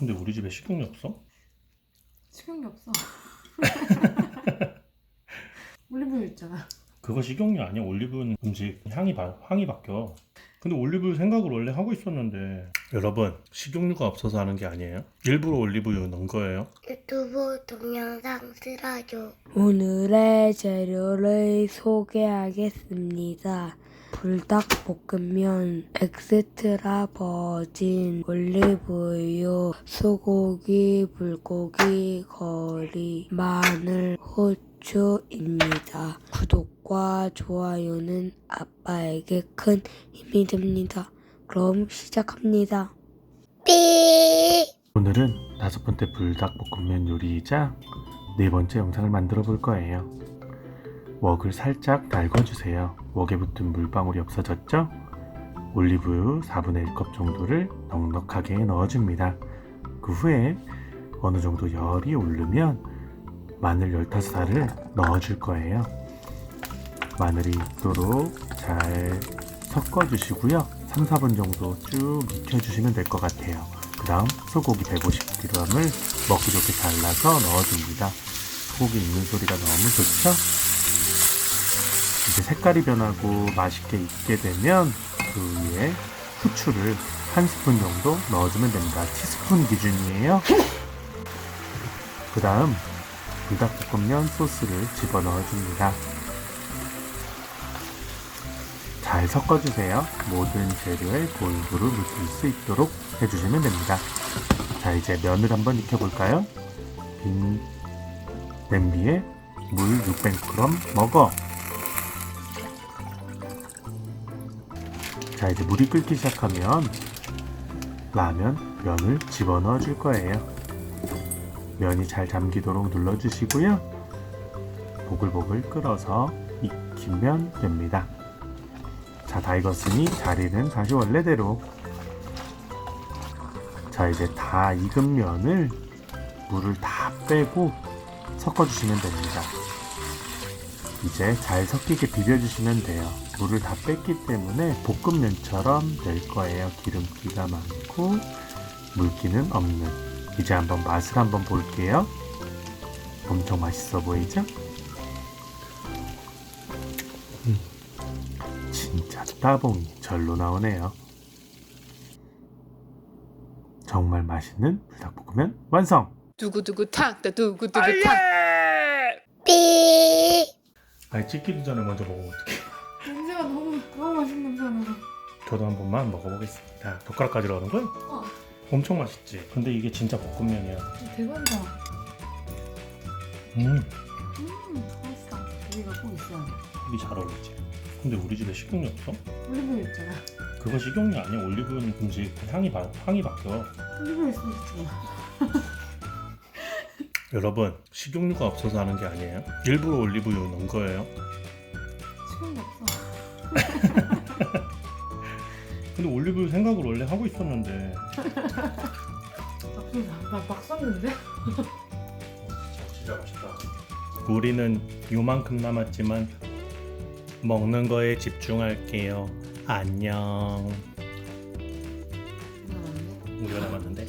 근데 우리 집에 식용유 없어? 식용유 없어. 올리브유 있잖아. 그거 식용유 아니야? 올리브유는 음식 향이 바, 향이 바뀌어. 근데 올리브유 생각을 원래 하고 있었는데 여러분 식용유가 없어서 하는 게 아니에요. 일부러 올리브유 넣은 거예요. 유튜브 동영상 틀어줘. 오늘의 재료를 소개하겠습니다. 불닭볶음면, 엑스트라 버진, 올리브유, 소고기, 불고기, 거리, 마늘, 후추 입니다. 구독과 좋아요는 아빠에게 큰 힘이 됩니다. 그럼 시작합니다. 삐. 오늘은 다섯 번째 불닭볶음면 요리이자 네 번째 영상을 만들어 볼 거예요. 웍을 살짝 달궈주세요. 웍에 붙은 물방울이 없어졌죠? 올리브유 4분의 1컵 정도를 넉넉하게 넣어줍니다. 그 후에 어느 정도 열이 오르면 마늘 15알을 넣어줄 거예요. 마늘이 익도록 잘 섞어주시고요. 3, 4분 정도 쭉 익혀주시면 될 것 같아요. 그 다음 소고기 150g을 먹기 좋게 잘라서 넣어줍니다. 소고기 익는 소리가 너무 좋죠? 이제 색깔이 변하고 맛있게 익게 되면 그 위에 후추를 한 스푼 정도 넣어주면 됩니다. 티스푼 기준이에요. 그 다음 불닭볶음면 소스를 집어넣어줍니다. 잘 섞어주세요. 모든 재료에 골고루 묻힐 수 있도록 해주시면 됩니다. 자, 이제 면을 한번 익혀볼까요? 빈 냄비에 물 600g 먹어. 자, 이제 물이 끓기 시작하면 라면 면을 집어넣어 줄 거예요. 면이 잘 잠기도록 눌러주시고요. 보글보글 끓어서 익히면 됩니다. 자, 다 익었으니 자리는 다시 원래대로. 자, 이제 다 익은 면을 물을 다 빼고 섞어주시면 됩니다. 이제 잘 섞이게 비벼주시면 돼요. 물을 다 뺐기 때문에 볶음면처럼 될 거예요. 기름기가 많고 물기는 없는. 이제 한번 맛을 한번 볼게요. 엄청 맛있어 보이죠? 음, 진짜 따봉이 절로 나오네요. 정말 맛있는 불닭볶음면 완성! 두구두구 탁, 다 두구두구 탁. 삐. 아니 찍기도 전에 먼저 먹으면 어떡해 냄새가 너무 너무 맛있는 냄새가 나. 저도 한 번만 먹어보겠습니다 젓가락 가지러 가는 거야? 어, 엄청 맛있지 근데 이게 진짜 볶음면이야 대박이다. 음 음, 맛있어. 여기가 꼭 있어야 돼. 이게 잘 어울리지 근데 우리 집에 식용유 없어? 올리브유 있잖아. 그거 식용유 아니야 올리브유는 음식 향이, 바, 향이 바뀌어 올리브유 있으면 좋잖아. 여러분 식용유가 없어서 하는 게 아니에요 일부러 올리브유 넣은 거예요 식용유 없 근데 올리브유 생각을 원래 하고 있었는데. 나, 나막 썼는데? 진짜 맛있다. 우리는 요만큼 남았지만 먹는 거에 집중할게요. 안녕. 맞네. 우리가 남았는데